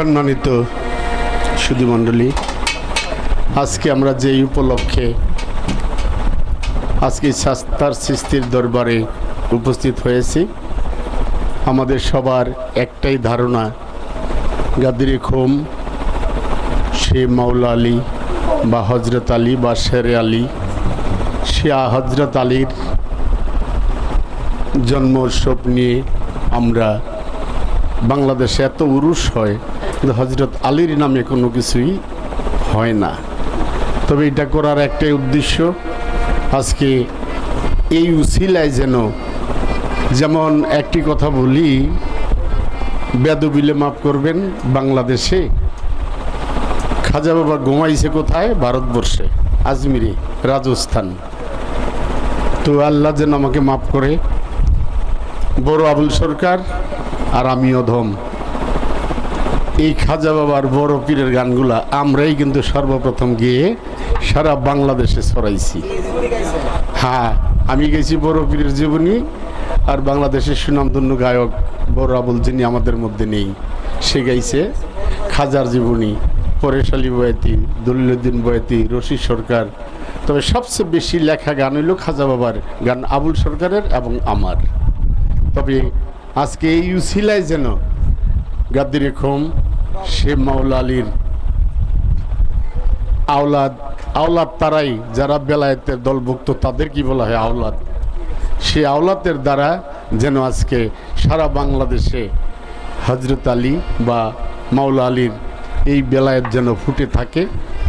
সম্মানিত সুধীমণ্ডলী আজকে আমরা যেই উপলক্ষে আজকে শাস্তার সৃষ্টির দরবারে উপস্থিত হয়েছি, আমাদের সবার একটাই ধারণা গাদির খোম, সে মাওলা আলী বা হজরত আলী বা শেরে আলী, সে হজরত আলীর জন্ম উৎসব নিয়ে আমরা বাংলাদেশে এত উরুষ হয়। কিন্তু হজরত আলীর নামে কোনো কিছুই হয় না। তবে এটা করার একটাই উদ্দেশ্য, আজকে এই উসিলায় যেন যেমন একটি কথা বলি, বেদবিলে মাফ করবেন, বাংলাদেশে খাজা বাবা ঘুমাইছে কোথায়? ভারতবর্ষে, আজমিরে, রাজস্থান। তো আল্লাহ যেন আমাকে মাফ করে, বড় আবুল সরকার আর আমি অধম এই খাজা বাবার বড় পীরের গানগুলা আমরাই কিন্তু সর্বপ্রথম গিয়ে সারা বাংলাদেশে ছড়াইছি। হ্যাঁ আমি গেছি বড় পীরের জীবনী আর বাংলাদেশের সুনামধন্য গায়ক বড় আবুল যিনি আমাদের মধ্যে নেই, সে গাইছে খাজার জীবনী, পরেশ আলী বয়াতি দলিলুদ্দিন বয়াতি, রশি সরকার। তবে সবচেয়ে বেশি লেখা গান হইল খাজা বাবার গান আবুল সরকারের এবং আমার। তবে আজকে এই উসিলায় যেন গাদ্দির খোম সে মাওলা আলীর আওলাদ আওলাদ তারাই যারা বেলায়েতের দলভুক্ত, তাদের কি বলা হয় আওলাদ? সে আওলাদের দ্বারা যেন আজকে সারা বাংলাদেশে হজরত আলী বা মাওলা আলীর এই বেলায়েত যেন ফুটে থাকে,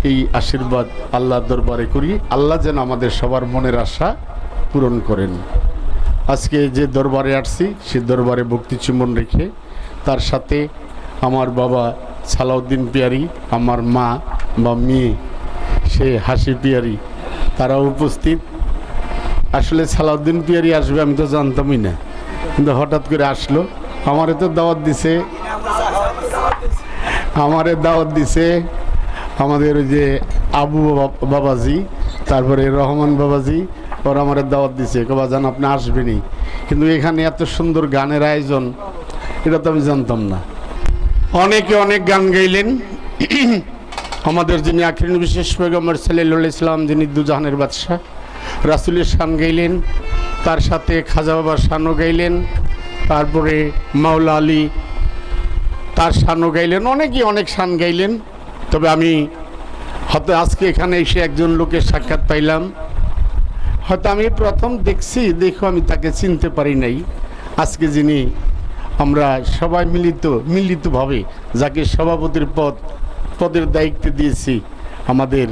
এই আশীর্বাদ আল্লাহর দরবারে করি। আল্লাহ যেন আমাদের সবার মনের আশা পূরণ করেন। আজকে যে দরবারে আসছি, সে দরবারে ভক্তি চুম্বন রেখে তার সাথে আমার বাবা সালাউদ্দিন পিয়ারি, আমার মা বা মেয়ে, সে হাসি পিয়ারি তারা উপস্থিত। আসলে সালাউদ্দিন পিয়ারি আসবে আমি তো জানতামই না। কিন্তু হঠাৎ করে আসলো। আমারে তো দাওয়াত দিছে। আমারে দাওয়াত দিছে আমাদের ওই যে আবু বাবাজি, তারপরে রহমান বাবাজি, ওরা আমারে দাওয়াত দিছে। কবা জান আপনি আসবেনই। কিন্তু এখানে এত সুন্দর গানের আয়োজন, এটা তো আমি জানতাম না। অনেকে অনেক গান গাইলেন। আমাদের যিনি আখিরিন বিশেষ পেগম্বর সাল্লাহ ইসলাম যিনি দুজাহানের বাদশাহ, রাসুলের শান গাইলেন, তার সাথে খাজা বাবার শানও গাইলেন, তারপরে মাওলা আলী তার শানও গাইলেন, অনেকেই অনেক শান গাইলেন। তবে আমি হয়তো আজকে এখানে এসে একজন লোকের সাক্ষাৎ পাইলাম। হয়তো আমি প্রথম দেখছি, দেখো আমি তাকে চিনতে পারি নাই। আজকে যিনি আমরা সবাই মিলিত, মিলিতভাবে যাকে সভাপতির পদ, পদের দায়িত্ব দিয়েছি আমাদের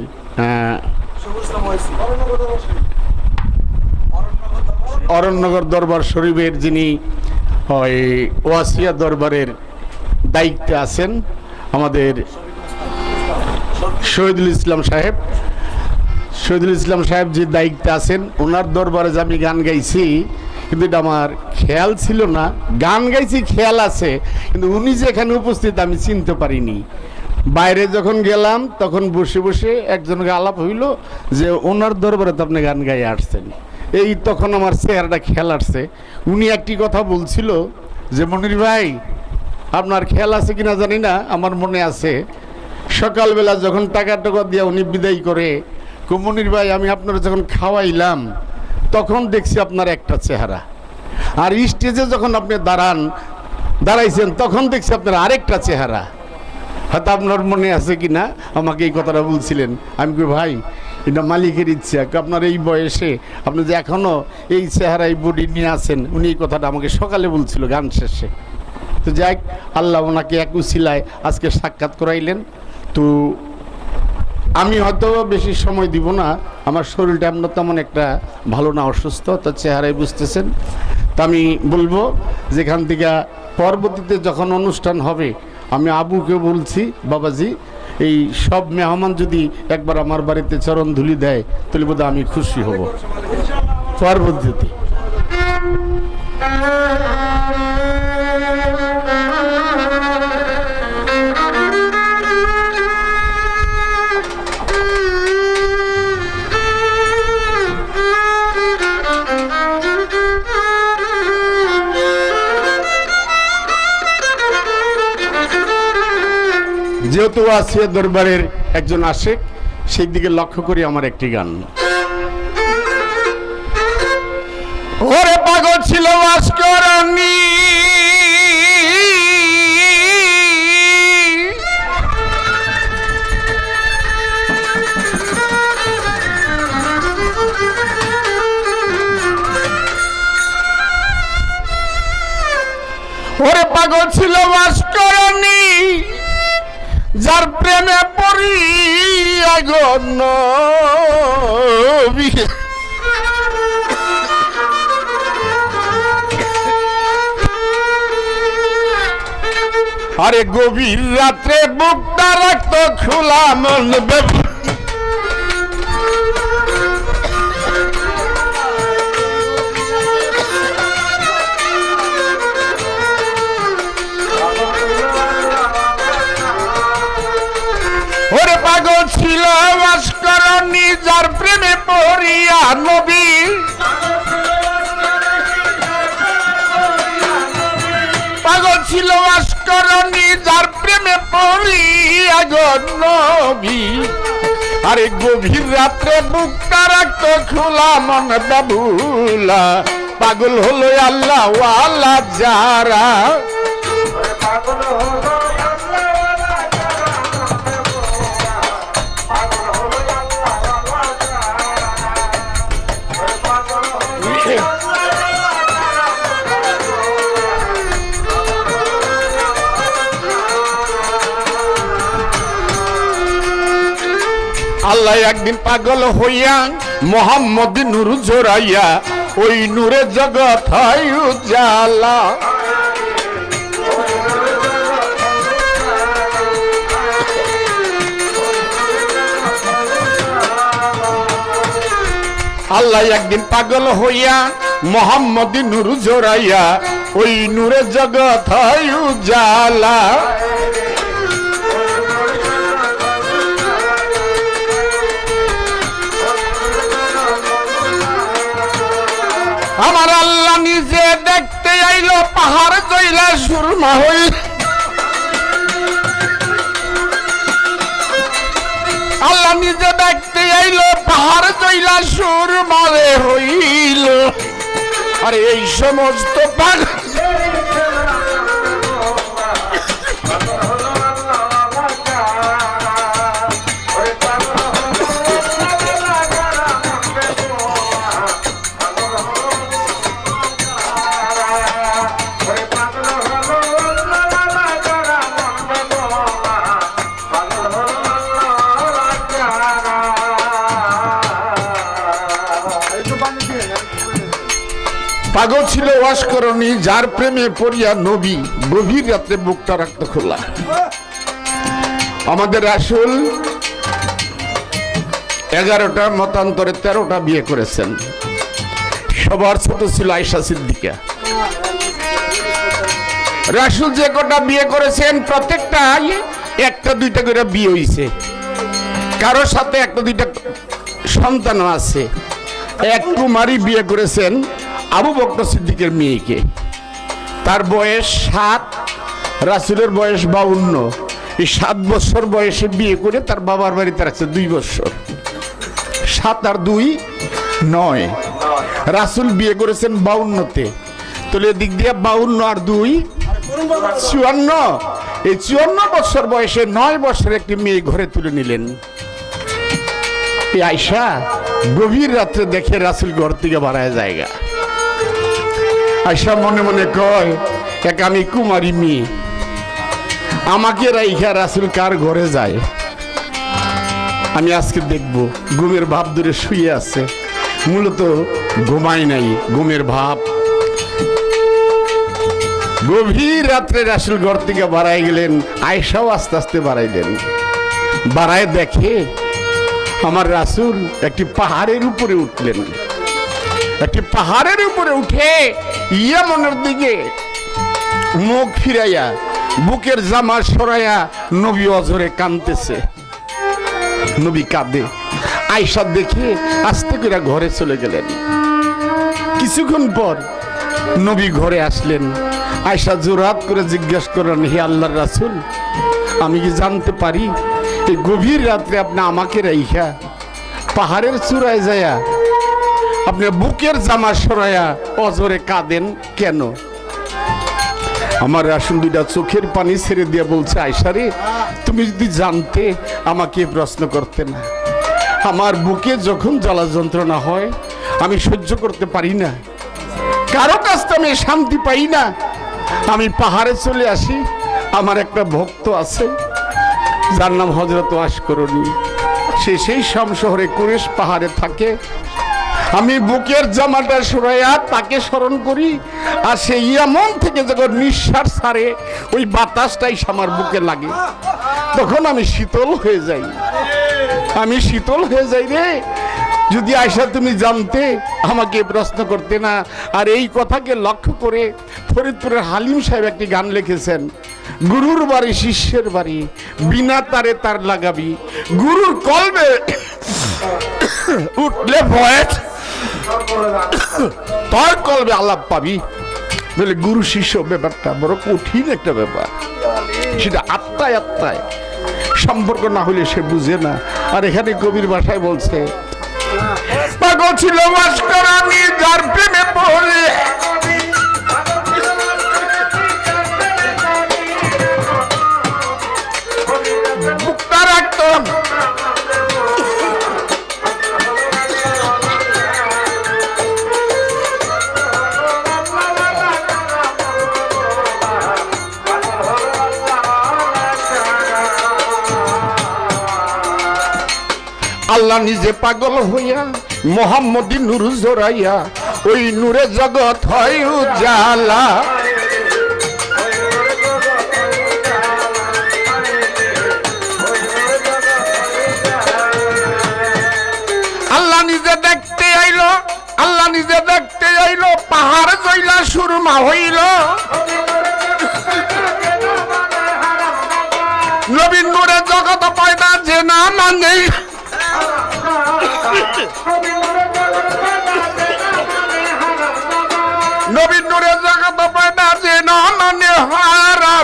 অরণ্যগর দরবার শরীফের যিনি ওয়াসিয়া দরবারের দায়িত্বে আছেন আমাদের শহীদুল ইসলাম সাহেব। শহীদুল ইসলাম সাহেব যে দায়িত্বে আছেন, ওনার দরবারে যে আমি গান গাইছি কিন্তু এটা আমার খেয়াল ছিল না। গান গাইছি, খেয়াল আছে, কিন্তু উনি যে এখানে উপস্থিত, আমি চিনতে পারিনি। বাইরে যখন গেলাম, তখন বসে বসে একজনকে আলাপ হইল যে, ওনার দরবারে তো আপনি গান গাইয়ে আসছেন। এই তখন আমার চেহারাটা খেয়াল আসছে। উনি একটি কথা বলছিল যে, মনির ভাই, আপনার খেয়াল আছে কিনা জানি না, আমার মনে আছে। সকালবেলা যখন টাকা টাকা দিয়ে উনি বিদায় করে কুমনির ভাই, আমি আপনার যখন খাওয়াইলাম তখন দেখছি আপনার একটা চেহারা। আর স্টেজে যখন আপনি দাঁড়ান, দাঁড়াইছেন, তখন দেখছি আপনার আরেকটা চেহারা। হয়তো আপনার মনে আছে কি না? আমাকে এই কথাটা বলছিলেন। আমি কই, ভাই, এটা মালিকের ইচ্ছা। আপনার এই বয়সে আপনি যে এখনও এই চেহারা এই বডি নিয়ে আছেন, উনি এই কথাটা আমাকে সকালে বলছিল গান শেষে। তো যাই আল্লাহ ওনাকে এক উসিলায় আজকে সাক্ষাৎ করাইলেন। তো আমি হয়তো বেশি সময় দিব না। আমার শরীরটা এমন তেমন একটা ভালো না, অসুস্থ তার চেহারায় বুঝতেছেন। তা আমি বলব, যেখান থেকে পরবর্তীতে যখন অনুষ্ঠান হবে, আমি আবুকে বলছি, বাবাজি, এই সব মেহমান যদি একবার আমার বাড়িতে চরণ ধুলি দেয়, তাহলে বোধহয় আমি খুশি হব। পরবর্তীতে। যেহেতু আছে দরবারের একজন আশেক, সেই দিকে লক্ষ্য করি আমার একটি গান। ওরে পাগল ছিল ভাস্করণী ওরে পাগল ছিল যার প্রেমে পড়ি আগন আরে গভীর রাত্রে বুকটা রাখত খোলা মন বেব- ওরে পাগল ছিল ভাস্করণী যার প্রেমে পড়িয়া নবী। পাগল ছিল ভাস্করণী যার প্রেমে পড়িয়া নবী। আরে গভীর রাত্রে বুকটা রাখতো খোলা, মন বাবুলা। পাগল হলো আল্লাহ ওয়ালা যারা। আল্লাহ একদিন পাগল হইয়া, মোহাম্মদ নূর জোরাইয়া ওই নূরে জগৎ হয় উজালা। আল্লাহ একদিন পাগল হইয়া, মোহাম্মদ নূর জোরাইয়া ওই নূরে জগৎ হয় উজালা। আইলো পাহাড়, জইলা সুরমা হই। আল্লাহ নিজে দেখতে আইলো, পাহাড় জইলা সুর মারে হইল। আর এই সমস্ত পাগল ছিল ওয়াসকরণী যার প্রেমে পড়িয়া নবী গভীর রাত্রে বুকটা রাখতে খোলা। আমাদের আসল এগারোটা, মতান্তরে তেরোটা বিয়ে করেছেন। সবার ছোট ছিল আয়সা সিদ্দিকা। রাসুল যে কটা বিয়ে করেছেন প্রত্যেকটা একটা, দুইটা করে বিয়ে হইছে। কারোর সাথে একটা, দুইটা সন্তানও আছে। এক কুমারী বিয়ে করেছেন আবু বকর সিদ্দিকের মেয়েকে। তার বয়স সাত, রাসুলের বয়স বাউন্ন। এই সাত বছর বয়সে বিয়ে করে তার বাবার বাড়িতে রাখছে দুই বছর। সাত আর দুই, নয়। রাসুল বিয়ে করেছেন বাউন্নতে। তাহলে এদিক দিয়ে বাউন্ন আর দুই, চুয়ান্ন। এই চুয়ান্ন বছর বয়সে নয় বছর একটি মেয়ে ঘরে তুলে নিলেন। এই আয়সা গভীর রাত্রে দেখে রাসুল ঘর থেকে বাড়ায় জায়গা। আয়সা মনে মনে কয়, এক আমি কুমারী মেয়ে। আমাকে রাইখা রাসুল কার ঘরে যায়? আমি আজকে দেখব, ঘুমের ভাব দূরে শুয়ে আছে। মূলত ঘুমাই নাই, ঘুমের ভাব। গভীর রাত্রে রাসুল ঘর থেকে বাড়াই গেলেন আয়সাও আস্তে আস্তে বাড়াইলেন। বাড়ায় দেখে আমার রাসুল একটি পাহাড়ের উপরে উঠলেন। একটি পাহাড়ের উপরে উঠে ইয়ামনের দিকে মুখ ফিরাইয়া, বুকের জামা সরাইয়া নবী অজরে কানতেছে নবী কাঁদে। আয়সা দেখে আস্তে করে ঘরে চলে গেলেন। কিছুক্ষণ পর নবী ঘরে আসলেন। আয়সা জোরাত করে জিজ্ঞেস করেন হে আল্লাহর রাসুল, আমি কি জানতে পারি এই গভীর রাত্রে আপনি আমাকে রাইখা পাহাড়ের চূড়ায় যায়া আপনি বুকের জামা সরাইয়া অজরে কাঁদেন কেন? আমার আসুন দুইটা চোখের পানি ছেড়ে দিয়ে বলছে আয়সারে তুমি যদি জানতে, আমাকে প্রশ্ন করতে না। আমার বুকে যখন জ্বালা যন্ত্রণা হয়, আমি সহ্য করতে পারি না। কারও কাছ আমি শান্তি পাই না। আমি পাহাড়ে চলে আসি, আমার একটা ভক্ত আছে, যার নাম হজরত আশকরণী। সে সেই শাম শহরে কুরেশ পাহাড়ে থাকে আমি বুকের জামাটা সরাইয়া তাকে স্মরণ করি, আর সে ইয়ামন থেকে যখন নিঃশ্বাস ছাড়ে, ওই বাতাসটাই আমার বুকে লাগে। তখন আমি শীতল হয়ে যাই। আমি শীতল হয়ে যাই রে। যদি আয়সা তুমি জানতে, আমাকে প্রশ্ন করতে না। আর এই কথাকে লক্ষ্য করে ফরিদপুরের হালিম সাহেব একটি গান লিখেছেন, গুরুর বাড়ি শিষ্যের বাড়ি, বিনা তারে তার লাগাবি। গুরুর কলবে উঠলে ভয়েস তার কলবে আলাপ পাবি। বলে গুরু শিষ্য ব্যাপারটা বড় কঠিন একটা ব্যাপার। সেটা আত্মায় আত্মায়। সম্পর্ক না হলে সে বুঝে না। আর এখানে কবির ভাষায় বলছে পাগল ছিল আমি যার প্রেমে পড়ে। আল্লাহ নিজে পাগল হইয়া, মোহাম্মদী নূর জোরাইয়া ওই নূরে জগৎ হয় উজালা। আল্লাহ নিজে দেখতে আইলো, আল্লাহ নিজে দেখতে আইলো, পাহাড় জইলা সুরমা হইল। নবীন নূরে জগৎ পয়দা যে না মানে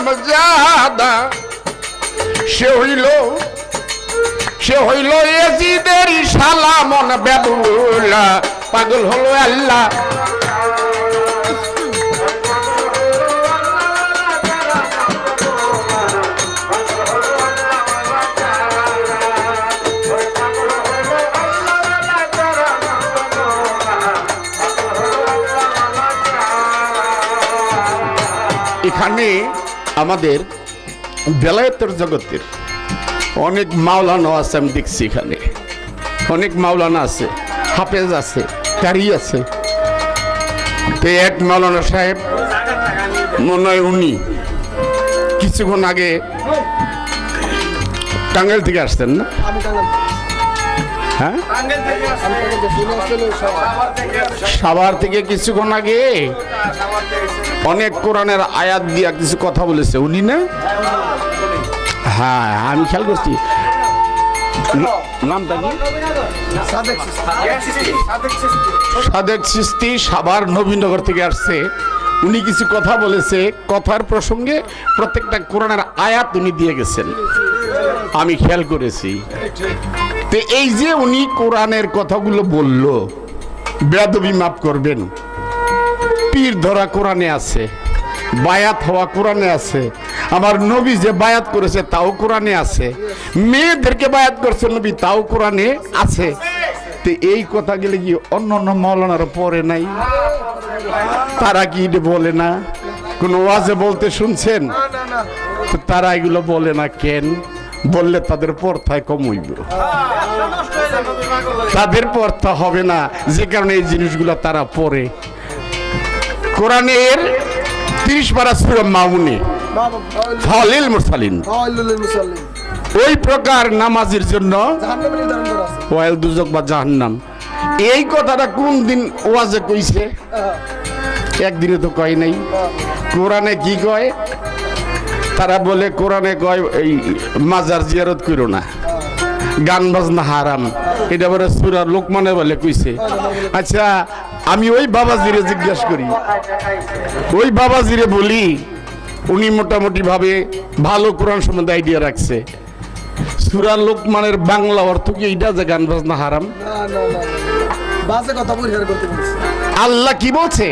হারাম জাদা। সে হইল সে হইল এজিদের সালামন বেবুলা পাগল হলো আল্লাহ। এখানে আমাদের বেলায়েতের জগতের অনেক মাওলানা আছে, আমি দেখছি এখানে। অনেক মাওলানা আছে, হাফেজ আছে কারি আছে। তো এক মাওলানা সাহেব, মনে হয় উনি কিছুক্ষণ আগে টাঙ্গাইল থেকে আসতেন না? হ্যাঁ? সাভার থেকে কিছুক্ষণ আগে অনেক কোরআনের আয়াত দিয়া কিছু কথা বলেছে উনি না? হ্যাঁ আমি খেয়াল করছি। নামটা কি? সাদেক সাদেক সিস্তি। সাভার নবীনগর থেকে আসছে। উনি কিছু কথা বলেছে কথার প্রসঙ্গে প্রত্যেকটা কোরআনের আয়াত উনি দিয়ে গেছেন। আমি খেয়াল করেছি। তো এই যে উনি কোরআনের কথাগুলো বলল বেদবি মাফ করবেন। পীর ধরা কোরআনে আছে। বায়াত হওয়া কোরআনে আছে। আমার নবী যে বায়াত করেছে তাও কোরআনে আছে। মেয়েদেরকে বায়াত করছে নবী তাও কোরআনে আছে। তো এই কথা গেলে কি অন্য অন্য মৌলানার পরে নাই? তারা কি বলে না? কোন ওয়াজে বলতে শুনছেন? তারা এগুলো বলে না কেন? বললে তাদের পর্থায় কম হইব। তাদের পর্থা হবে না। যে কারণে এই জিনিসগুলো তারা পড়ে। কোরআনের তিরিশ পারা সুর মামুনি বাবা ফলিল মুরসালিন। ওই প্রকার নামাজের জন্য ওয়াইল দুজক বা জাহান্নাম। এই কথাটা কোন দিন ওয়াজে কইছে? একদিনে তো কয় নাই। কোরআনে কি কয়? তারা বলে কোরআনে কয় এই মাজার জিয়ারত করো না। গান বাজনা হারাম। এটা বলে সুরা লোকমানে বলে কইছে। আচ্ছা আমি ওই বাবাজিরে জিজ্ঞেস করি। ওই বাবাজিরে বলি, উনি মোটামুটি ভাবে ভালো কোরআন সম্বন্ধে আইডিয়া রাখছে। সুরা লোকমানের বাংলা অর্থ কি, এইটা যে গান বাজনা হারাম না না। আল্লাহ কি বলছে?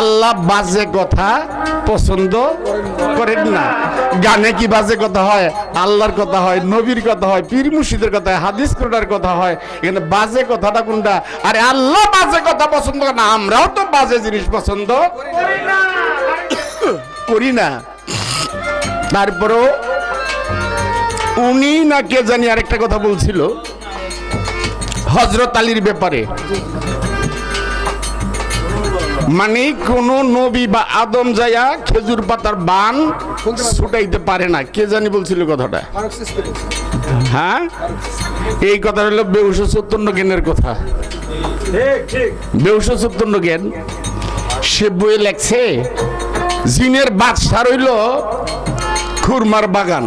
আল্লাহ বাজে কথা পছন্দ করেন না। গানে কি বাজে কথা হয়? আল্লাহর কথা হয়, নবীর কথা হয়, পীর মুর্শিদের কথা হয়, হাদিস কোরআনের কথা হয়। এখানে বাজে কথাটা কোনটা? আরে আল্লাহ বাজে কথা পছন্দ করে না, আমরাও তো বাজে জিনিস পছন্দ করি না। তারপরেও উনি না কে জানি আরেকটা কথা বলছিল। হজরত আলীর ব্যাপারে। মানে কোন নবী বা আদম যায়া খেজুর পাতার বান ছুটাইতে পারে না। কে জানি বলছিল কথাটা? হ্যাঁ? এই কথা হলো বেউস চৈতন্য জ্ঞানের কথা। বেউস চৈতন্য জ্ঞান। সে বইয়ে লেখছে, জিনের বাদশার হইল খুরমার বাগান।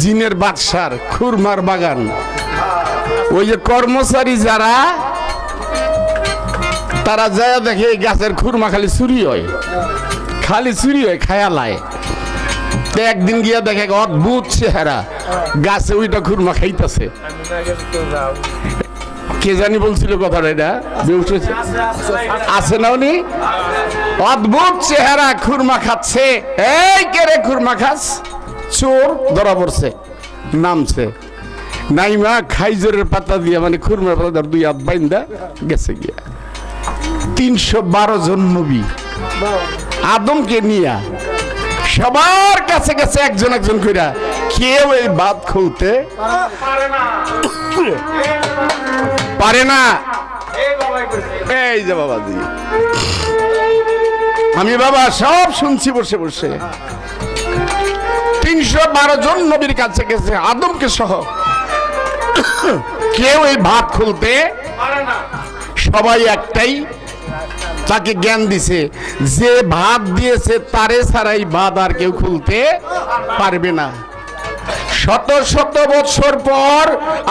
জিনের বাদশার খুরমার বাগান। ওই যে কর্মচারী যারা, তারা যায় দেখে এই গাছের খুরমা খালি চুরি হয়। খালি চুরি হয় খায়ালায় তো একদিন গিয়া দেখে অদ্ভুত চেহারা, গাছে ওইটা খুরমা খাইতেছে। কে জানি বলছিল কথাটা এটা? আছে না উনি? অদ্ভুত চেহারা খুরমা খাচ্ছে। এই কে রে খুরমা খাস? চোর ধরা পড়ছে, নামছে। নাইমা খাইজরের পাতা দিয়ে মানে খুরমার পাতা দুই হাত বাইন্দা গেছে গিয়া। তিনশো বারো জন নবী। আদমকে নিয়া সবার কাছে কাছে একজন একজন কইরা, কেউ এই বাদ খুলতে পারে না। এই যে বাবাজি। আমি বাবা সব শুনছি বসে বসে। তিনশো বারো জন নবীর কাছে গেছে, আদমকে সহ। কেউ এই ভাত খুলতে সবাই একটাই তাকে জ্ঞান দিছে, যে ভাত দিয়েছে তারে ছাড়াই ভাত আর কেউ খুলতে পারবে না। শত শত বছর পর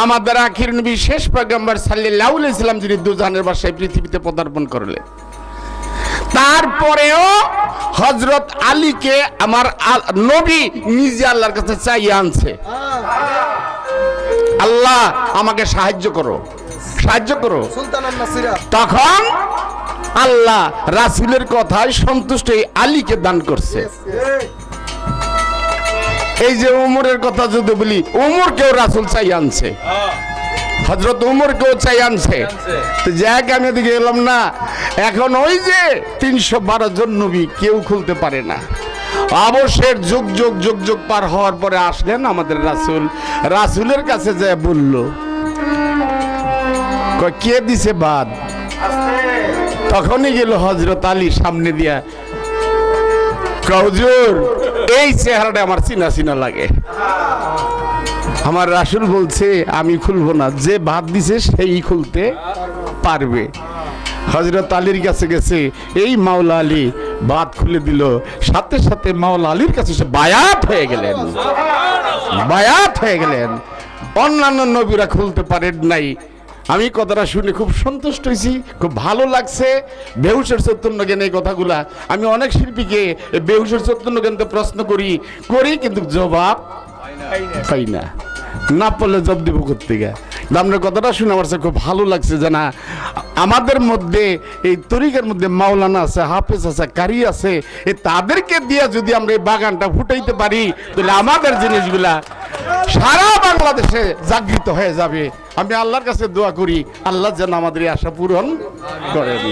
আমাদের আখির নবী শেষ পয়গম্বর সাল্লাল্লাহু আলাইহি সাল্লাম যিনি দুজানের বাসায় পৃথিবীতে পদার্পণ করলেন। তারপরেও হজরত আলীকে আমার নবী নিজে আল্লাহর কাছে চাইয়ে আনছে। আল্লাহ আমাকে সাহায্য করো। সাহায্য করো। তখন আল্লাহ রাসুলের কথায় সন্তুষ্ট এই আলীকে দান করছে। এই যে উমরের কথা যদি বলি উমর কেউ রাসুল চাই আনছে। হজরত উমর কেউ চাই আনছে। তো যাক আমি এদিকে এলাম না। এখন ওই যে তিনশো বারো জন নবী কেউ খুলতে পারে না। অবশ্যের যুগ যুগ যুগ যুগ পার হওয়ার পরে আসলেন আমাদের রাসুল। রাসুলের কাছে যে বলল কে দিছে বাদ? তখনই গেল হজরত আলী সামনে দিয়া কৌজুর এই চেহারাটা আমার চিনা চিনা লাগে। আমার রাসুল বলছে, আমি খুলবো না, যে ভাত দিছে সেই খুলতে পারবে। হজরত আলীর কাছে গেছে, এই মাওলা আলী ভাত খুলে দিল। সাথে সাথে মাওলা আলীর কাছে সে বায়াত হয়ে গেলেন। বায়াত হয়ে গেলেন। অন্যান্য নবীরা খুলতে পারেন নাই। আমি কথাটা শুনে খুব সন্তুষ্ট হয়েছি খুব ভালো লাগছে। বেহুশের চৈতন্য জ্ঞান এই কথাগুলা। আমি অনেক শিল্পীকে এই বেহুশের চৈতন্য জ্ঞানতে প্রশ্ন করি করি কিন্তু জবাব পাই না। না। পড়লে জব দিব করতে কোথেকে আপনার কথাটা শুনে আমার খুব ভালো লাগছে যে না, আমাদের মধ্যে, এই তরিকার মধ্যে মাওলানা আছে, হাফেজ আছে, কারি আছে, এ তাদেরকে দিয়ে যদি আমরা এই বাগানটা ফুটাইতে পারি, তাহলে আমাদের জিনিসগুলা সারা বাংলাদেশে জাগৃত হয়ে যাবে। আমি আল্লাহর কাছে দোয়া করি, আল্লাহ যেন আমাদের আশা পূরণ করেন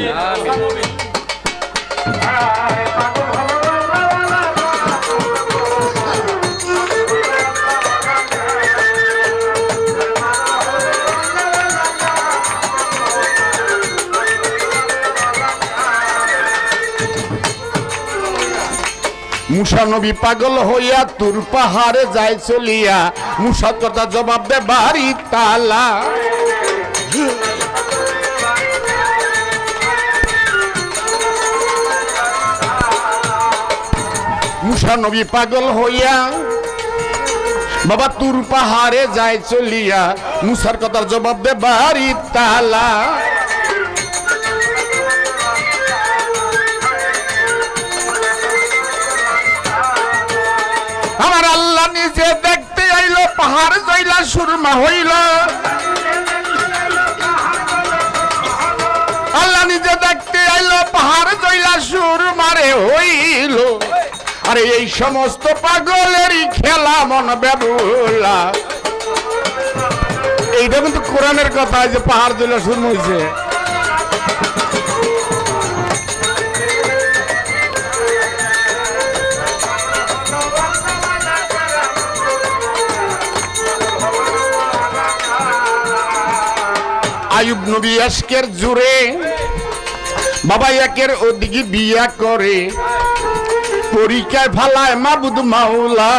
মুসা নবী পাগল হইয়া তুর পাহাড়ে যায় চলিয়া। মুসা কথা জবাব দে বাড়ি তালা। মুসা নবী পাগল হইয়া বাবা তুর পাহাড়ে যায় চলিয়া। মুসার কথার জবাব দে বাড়ি তালা। পাহাড় জইলা, সুরমা হইল। আল্লাহ নিজে দেখতে আইলো, পাহাড় জইলা সুর মারে হইল। আরে এই সমস্ত পাগলেরই খেলা মন বেবুলা। এইটা কিন্তু কোরআনের কথা যে পাহাড় জইলা সুর হইছে। আয়ুব নবী আজকের জুড়ে বাবা একের ওদিকে বিয়া করে। পরীক্ষায় ফালায় মাবুদ মাওলা।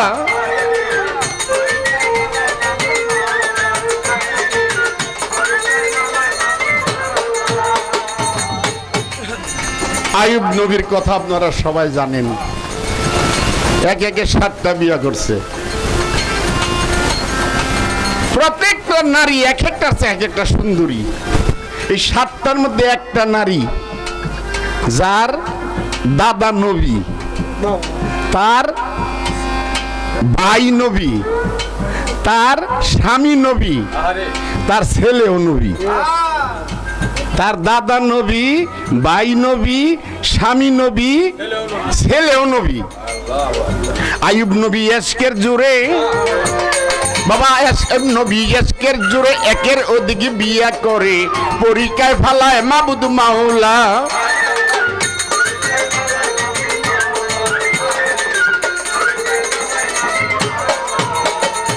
আয়ুব নবীর কথা আপনারা সবাই জানেন। এক একে সাতটা বিয়া করছে। প্রত্যেকটা নারী এক একটা আছে এক একটা সুন্দরী। এই সাতটার মধ্যে একটা নারী যার দাদা নবী তার ভাই নবী তার স্বামী নবী তার ছেলেও নবী। তার দাদা নবী ভাই নবী স্বামী নবী ছেলেও নবী। আয়ুব নবী এসকের জুড়ে বাবা, এস- নবী, এসকের জুড়ে একের ওদিকে বিয়া করে। পরীক্ষায় ফালায় মাবুদ মাওলা।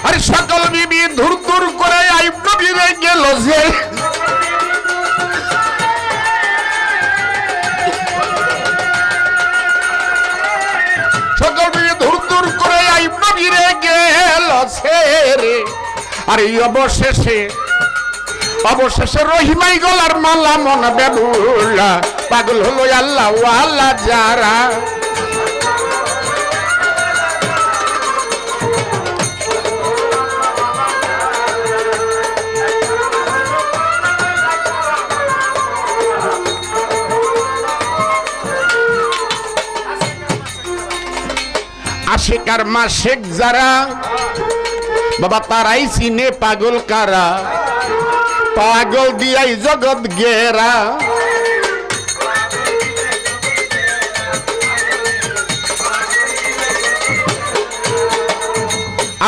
আরে, সকল বিবি ধুর ধুর করে আইব নবীরে গেল যে। নবীরে গেল ছেড়ে। আর এই অবশেষে অবশেষে রহিমাই গলার মালা মন বেবুলা। পাগল হলো আল্লাহ আল্লাহ যারা। আশেকার মাসেক যারা, বাবা তারাই চিনে পাগল কারা, পাগল দিয়াই জগৎ গেরা।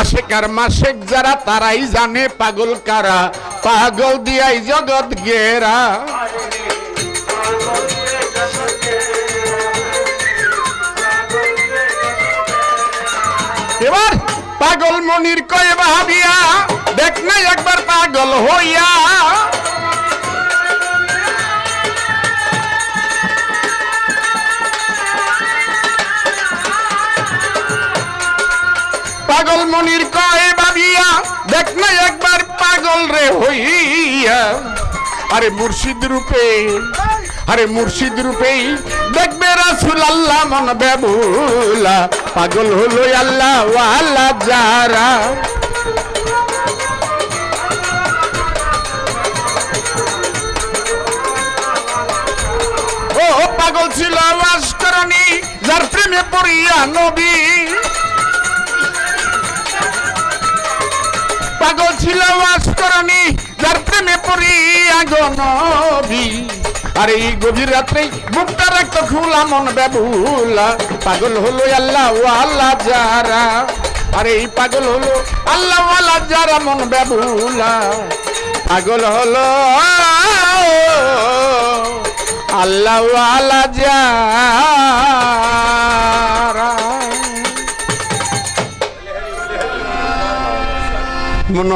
আশেকার মাসেক যারা, তারাই জানে পাগল কারা, পাগল দিয়াই জগৎ গেরা। এবার পাগল মনির কয়ে ভাবিয়া দেখ না একবার পাগল হইয়া। পাগল মনির কয়ে ভাবিয়া দেখ না একবার পাগল রে হইয়া। আরে মুর্শিদ রূপে, আরে মুর্শিদ রূপেই দেখবে রাসুল আল্লাহ মন বেবুলা। পাগল হলো আল্লাহ আল্লাহ যারা। ও পাগল ছিল আসকরণী যার প্রেমে পড়িয়া নবী। পাগল ছিল আসকরণী যার প্রেমে করিয়া আর এই গভীর বুকটা রাখতো মন ব্যবুলা পাগল হলো আল্লাহ আল্লাহ যারা। আর এই পাগল হলো আল্লাহ আল্লাহ যারা মন ব্যবুলা পাগল হলো আল্লাহ আল্লাহ যারা। মনে